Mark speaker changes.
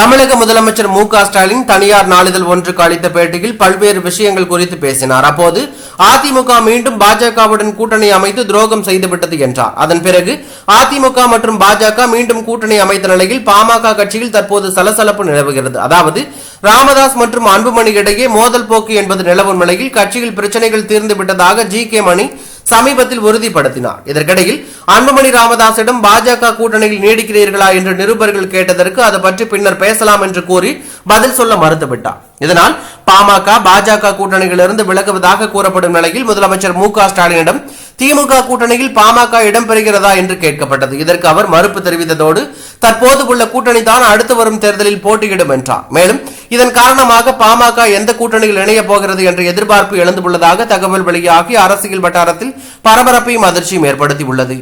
Speaker 1: தமிழக முதலமைச்சர் மு க ஸ்டாலின் தனியார் நாளிதழ் ஒன்றுக்கு அளித்த பேட்டியில் பல்வேறு விஷயங்கள் குறித்து பேசினார். அப்போது அதிமுக மீண்டும் பாஜகவுடன் கூட்டணி அமைத்து துரோகம் செய்துவிட்டது என்றார். அதன் பிறகு அதிமுக மற்றும் பாஜக மீண்டும் கூட்டணி அமைத்த நிலையில் பாமக கட்சியில் தற்போது சலசலப்பு நிலவுகிறது. அதாவது ராமதாஸ் மற்றும் அன்புமணி இடையே மோதல் போக்கு என்பது நிலவும் நிலையில் கட்சியில் பிரச்சனைகள் தீர்ந்து விட்டதாக ஜி கே மணி சமீபத்தில் உறுதிப்படுத்தினார். இதற்கிடையில் அன்புமணி ராமதாசிடம் பாஜக கூட்டணியில் நீடிக்கிறீர்களா என்று நிருபர்கள் கேட்டதற்கு அது பற்றி பின்னர் பேசலாம் என்று கூறி பதில் சொல்ல மறுத்துவிட்டார். இதனால் பாமக பாஜக கூட்டணியிலிருந்து விலகுவதாக கூறப்படும் நிலையில் முதலமைச்சர் மு க ஸ்டாலினிடம் திமுக கூட்டணியில் பாமக இடம்பெறுகிறதா என்று கேட்கப்பட்டது. இதற்கு அவர் மறுப்பு தெரிவித்ததோடு தற்போது உள்ள கூட்டணி தான் அடுத்து வரும் தேர்தலில் போட்டியிடும் என்றார். மேலும் இதன் காரணமாக பாமக எந்த கூட்டணியில் இணையப் போகிறது என்ற எதிர்பார்ப்பு எழுந்துள்ளதாக தகவல் வெளியாகி அரசியல் வட்டாரத்தில் பரபரப்பையும் அதிர்ச்சியும் ஏற்படுத்தியுள்ளது.